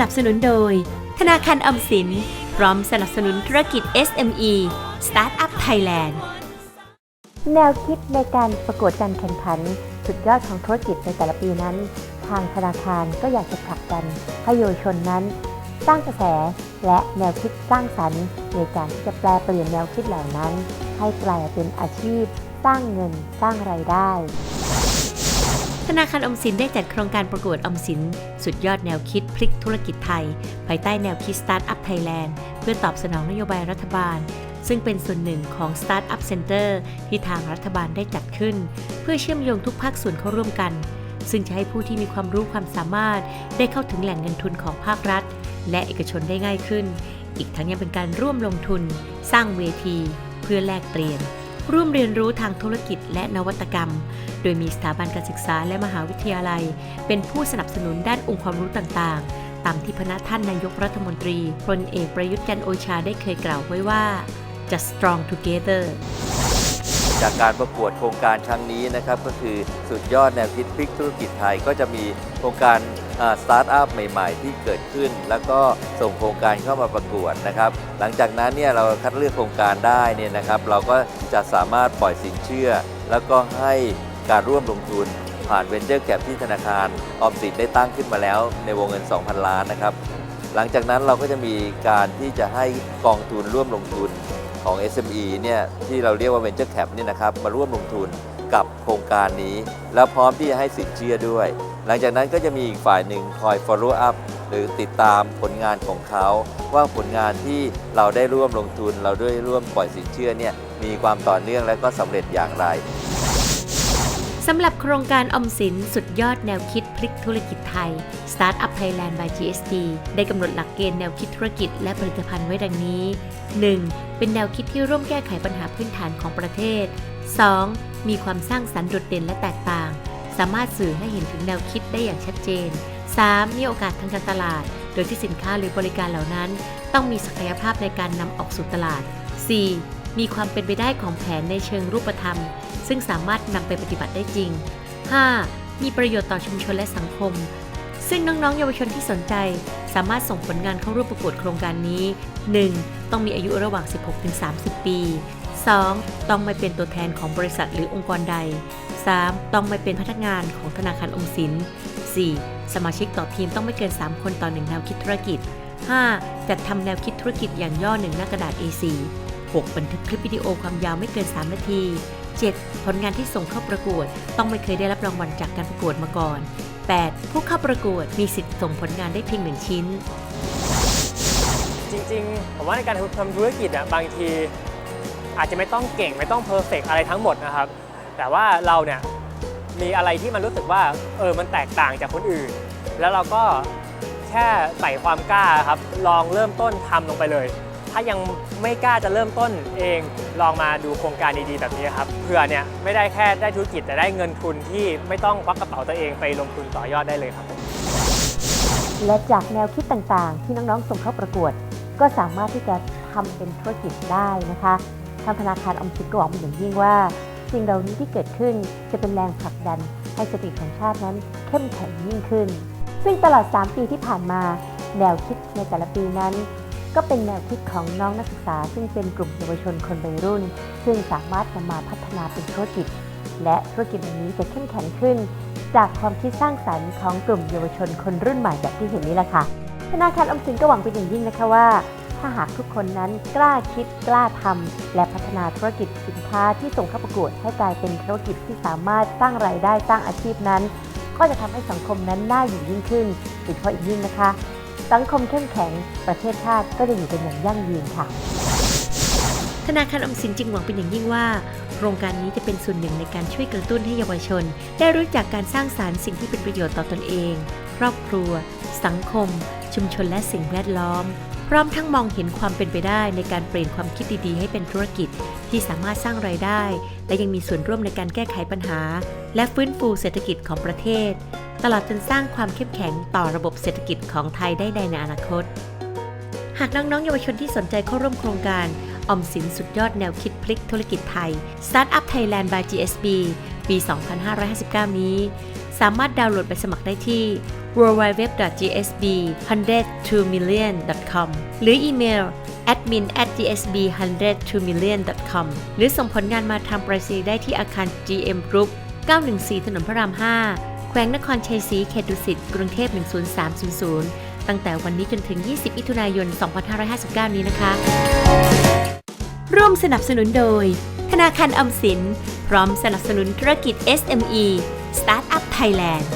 นับสนุนโดย ธนาคารออมสิน พร้อมสนับสนุนธุรกิจ SME Startup Thailand แนวคิดในการประกวดการแข่งขัน สุดยอดของธุรกิจในแต่ละปีนั้น ทางธนาคารก็อยากจะผลักดันให้เยาวชนนั้น สร้างกระแสและแนวคิดสร้างสรรค์ ในการที่จะแปลเปลี่ยนแนวคิดเหล่านั้น ให้กลายเป็นอาชีพ สร้างเงินสร้างไรายได้ ธนาคารอมสินได้จัดโครงการประกวดออมสิน สุดยอดแนวคิดพลิกธุรกิจไทย ภายใต้แนวคิด Startup Thailand เพื่อตอบสนองนโยบายรัฐบาล ซึ่งเป็นส่วนหนึ่งของ Startup Center ที่ทางรัฐบาลได้จัดขึ้น เพื่อเชื่อมโยงทุกภาคส่วนเข้าร่วมกัน ซึ่งจะให้ผู้ที่มีความรู้ความสามารถ ได้เข้าถึงแหล่งเงินทุนของภาครัฐ และเอกชนได้ง่ายขึ้น อีกทั้งยังเป็นการร่วมลงทุน สร้างเวที เพื่อแลกเปลี่ยน ร่วมเรียนรู้ทางธุรกิจและนวัตกรรม โดยมีสถาบันการศึกษาและมหาวิทยาลัย เป็นผู้สนับสนุนด้านองค์ความรู้ต่างๆ ตามที่พระท่านนายกรัฐมนตรีพลเอกประยุทธ์จันทร์โอชาได้เคยกล่าวไว้ว่า just strong together จากการประกวดโครงการครั้งนี้นะครับก็คือสุดยอดแนวคิดพลิกธุรกิจไทย ก็จะมีโครงการสตาร์ทอัพใหม่ๆ ที่เกิดขึ้น แล้วก็ส่งโครงการเข้ามาประกวดนะครับ หลังจากนั้นเนี่ยเราคัดเลือกโครงการได้เนี่ยนะครับ เราก็จะสามารถปล่อยสินเชื่อ แล้วก็ให้การร่วมลงทุนผ่านเวนเจอร์แก p ที่ธนาคารออมสินได้ตั้งขึ้นมาแล้ว ในวงเงิน 2,000 ล้านนะครับ หลังจากนั้นเราก็จะมีการที่จะให้กองทุนร่วมลงทุน ของ SME เนี่ยที่เราเรียกว่า Venture Cap เนี่ยนะครับมาร่วมลงทุนกับโครงการนี้ แล้วพร้อมที่จะให้สินเชื่อด้วย หลังจากนั้นก็จะมีอีกฝ่ายหนึ่งคอย follow up หรือติดตามผลงานของเขา ว่าผลงานที่เราได้ร่วมลงทุน เราได้ร่วมปล่อยสินเชื่อเนี่ยมีความต่อเนื่องและก็สำเร็จอย่างไร สำหรับโครงการอมสินสุดยอดแนวคิดพลิกธุรกิจไทย Startup Thailand by GSD ได้กำหนดหลักเกณฑ์แนวคิดธุรกิจและผลิตภัณฑ์ไว้ดังนี้ 1. เป็นแนวคิดที่ร่วมแก้ไขปัญหาพื้นฐานของประเทศ 2. มีความสร้างสรรค์โดดเด่นและแตกต่าง สามารถสื่อให้เห็นถึงแนวคิดได้อย่างชัดเจน 3. มีโอกาสทางการตลาด โดยที่สินค้าหรือบริการเหล่านั้น ต้องมีศักยภาพในการนำออกสู่ตลาด 4. มีความเป็นไปได้ของแผนในเชิงรูปธรรม ซึ่งสามารถนำไปปฏิบัติได้จริง 5. มีประโยชน์ต่อชุมชนและสังคม ซึ่งน้องๆ เยาวชนที่สนใจ สามารถส่งผลงานเข้าร่วมประกวดโครงการนี้ 1. ต้องมีอายุระหว่าง 16-30 ปี 2. ต้องไม่เป็นตัวแทนของบริษัทหรือองค์กรใด 3. ต้องไม่เป็นพนักงานของธนาคารออมสิน 4. สมาชิกต่อทีมต้องไม่เกิน 3 คนต่อหนึ่งแนวคิดธุรกิจ 5. จัดทำแนวคิดธุรกิจอย่างย่อหนึ่งหน้ากระดาษ A4 6. บันทึกคลิปวิดีโอความยาวไม่เกิน 3 นาที 7. ผลงานที่ส่งเข้าประกวด ต้องไม่เคยได้รับรางวัลจากการประกวดมาก่อน 8. ผู้เข้าประกวดมีสิทธิ์ส่งผลงานได้เพียงหนึ่งชิ้น จริงๆ ผมว่าในการทำธุรกิจอะบางทีอาจจะไม่ต้องเก่งไม่ต้องเพอร์เฟกอะไรทั้งหมดนะครับ แต่ว่าเราเนี่ยมีอะไรที่มันรู้สึกว่าเออมันแตกต่างจากคนอื่น แล้วเราก็แค่ใส่ความกล้าครับ ลองเริ่มต้นทำลงไปเลย ถ้ายังไม่กล้าจะเริ่มต้นเองลองมาดูโครงการดีๆ แบบนี้ครับเผื่อเนี่ยไม่ได้แค่ได้ธุรกิจแต่ได้เงินทุนที่ไม่ต้องควักกระเป๋าตัวเองไปลงทุนต่อยอดได้เลยครับ และจากแนวคิดต่างๆ ที่น้องๆส่งเข้าประกวด ก็สามารถที่จะทำเป็นธุรกิจได้นะคะทางธนาคารออมสินก็หวังเป็นอย่างยิ่งว่า สิ่งเหล่านี้ที่เกิดขึ้นจะเป็นแรงผลักดันให้เศรษฐกิจของชาตินั้นเข้มแข็งยิ่งขึ้น ซึ่งตลอด 3 ปีที่ผ่านมา แนวคิดในแต่ละปีนั้น ก็เป็นแนวคิดของน้องนักศึกษา ซึ่งเป็นกลุ่มเยาวชนคนวัยรุ่น ซึ่งสามารถนำมาพัฒนาเป็นธุรกิจ และธุรกิจนี้จะเข้มแข็งขึ้น จากความคิดสร้างสรรค์ของกลุ่มเยาวชนคนรุ่นใหม่แบบที่เห็นนี้แหละค่ะธนาคารออมสินก็หวังเป็นอย่างยิ่งนะคะว่า ถ้าหากทุกคนนั้นกล้าคิดกล้าทำและพัฒนาธุรกิจสินค้าที่ส่งเข้าประกวดให้กลายเป็นธุรกิจที่สามารถสร้างรายได้สร้างอาชีพนั้น ก็จะทำให้สังคมนั้นน่าอยู่ยิ่งขึ้นโดยเฉพาะอีกยิ่งนะคะ สังคมเข้มแข็ง ประเทศชาติก็จะอยู่กันอย่างยั่งยืนค่ะ ธนาคารอมสินจึงหวังเป็นอย่างยิ่งว่า โครงการนี้จะเป็นส่วนหนึ่งในการช่วยกระตุ้นให้เยาวชน ได้รู้จักการสร้างสารรค์สิ่งที่เป็นประโยชน์ต่อตอนเอง ครอบครัว สังคม ชุมชนและสิ่งแวดล้อม พร้อมทั้งมองเห็นความเป็นไปได้ในการเปลี่ยนความคิดดีๆ ให้เป็นธุรกิจที่สามารถสร้างรายได้ และยังมีส่วนร่วมในการแก้ไขปัญหา และฟื้นฟูเศรษฐกิจของประเทศ ตลอดจนสร้างความเข้มแข็งต่อระบบเศรษฐกิจของไทยได้ในอนาคต หากน้องๆเยาวชนที่สนใจเข้าร่วมโครงการออมสินสุดยอดแนวคิดพลิกธุรกิจไทย Startup Thailand by GSB ปี 2559 นี้ สามารถดาวน์โหลดไปสมัครได้ที่ www.gsb100million.com หรืออีเมล admin at gsb100million.com หรือส่งผลงานมาทางไปรษณีย์ได้ที่อาคาร GM Group 914 ถนนพระราม 5 แขวงนครชัยศรีเขตดุสิต กรุงเทพ 10300 ตั้งแต่วันนี้จนถึง 20 มิถุนายน 2559 นี้นะคะ ร่วมสนับสนุนโดย ธนาคารออมสิน พร้อมสนับสนุนธุรกิจ SME Startup Thailand